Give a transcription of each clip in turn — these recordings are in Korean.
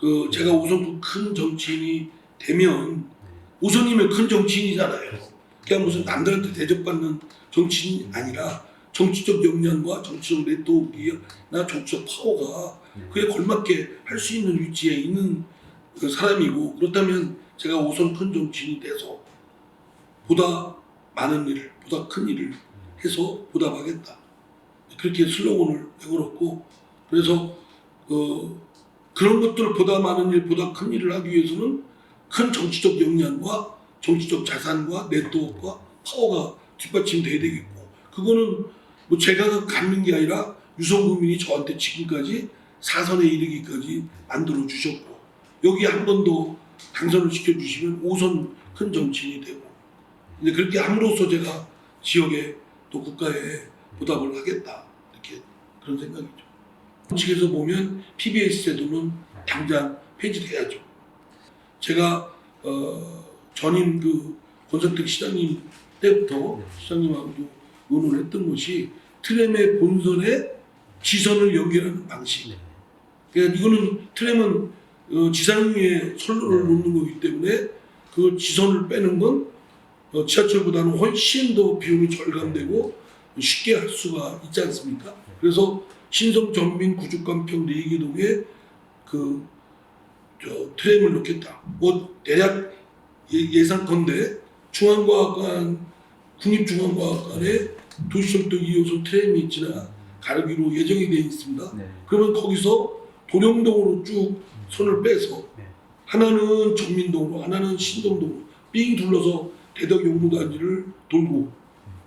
그 제가 우선 큰 정치인이 되면 우선이면 큰 정치인이잖아요. 그냥 무슨 남들한테 대접받는 정치인이 아니라 정치적 역량과 정치적 네트워크나 정치적 파워가 그에 걸맞게 할 수 있는 위치에 있는 그 사람이고 그렇다면 제가 우선 큰 정치인이 돼서 보다 많은 일을 보다 큰 일을 해서 보답하겠다 그렇게 슬로건을 내걸었고 그래서 어, 그런 것들을 보다 많은 일 보다 큰 일을 하기 위해서는 큰 정치적 역량과 정치적 자산과 네트워크와 파워가 뒷받침돼야 되겠고 그거는 뭐 제가 갖는 게 아니라 유성국민이 저한테 지금까지 사선에 이르기까지 만들어 주셨고 여기 한 번 더 당선을 시켜주시면 오선 큰 정치인이 되고 근데 그렇게 함으로써 제가 지역에 또 국가에 보답을 하겠다 이렇게 그런 생각이죠. 측에서 보면 PBS 제도는 당장 폐지돼야죠. 제가 어, 전임 그 권석택 시장님 때부터 시장님하고도 의논을 했던 것이 트램의 본선에 지선을 연결하는 방식. 그러니까 이거는 트램은 어, 지상 위에 선로를 놓는 거기 때문에 그 지선을 빼는 건 어, 지하철보다는 훨씬 더 비용이 절감되고 쉽게 할 수가 있지 않습니까? 그래서 신성 전민 구죽간평 내기동에 그저 트램을 놓겠다. 뭐 대략 예- 예상컨대 중앙과학관 국립중앙과학관에 도시철도 2호선 트램이 지나 가르기로 예정이 되어 있습니다. 네. 그러면 거기서 도령동으로 쭉 손을 빼서 네. 하나는 전민동으로 하나는 신동동으로 삥 둘러서 대덕 용무단지를 돌고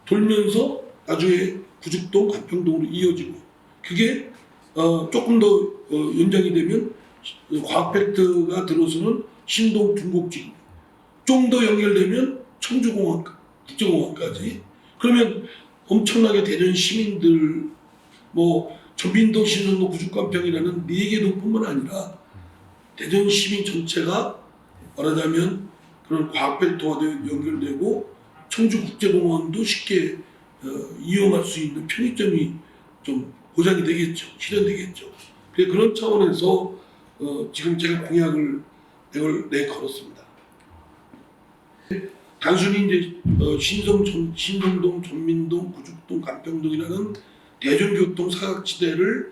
돌면서 나중에 구죽동 간평동으로 이어지고 그게 어, 조금 더 어, 연장이 되면 과학 팩트가 들어서는 신동 중곡지 좀 더 연결되면 청주공항 국제공항까지. 그러면 엄청나게 대전 시민들 뭐 전민동 신동도 구죽간평이라는 네개 동뿐만 아니라 대전 시민 전체가 말하자면 그런 과학 벨트와 연결되고 청주 국제공항도 쉽게 어, 이용할 수 있는 편의점이 좀 보장이 되겠죠. 실현되겠죠. 그런 차원에서 어, 지금 제가 공약을 내걸 내걸었습니다. 단순히 이제 어, 신성 전, 신동동, 전민동, 구죽동, 간평동이라는 대중교통 사각지대를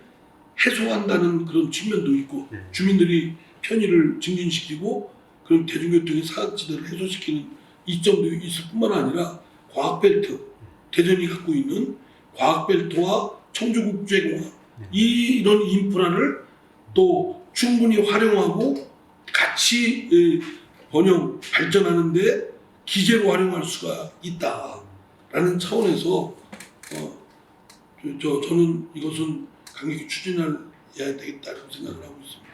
해소한다는 그런 측면도 있고 네. 주민들이 편의를 증진시키고 그런 대중교통의 사각지대를 해소시키는 이점도 있을 뿐만 아니라 과학벨트 대전이 갖고 있는 과학벨트와 청주국제공항 네. 이- 이런 인프라를 또 충분히 활용하고 같이 에, 번영 발전하는데 기재로 활용할 수가 있다라는 차원에서 어, 저, 저- 저는 이것은 강력히 추진해야 되겠다는 생각을 하고 있습니다.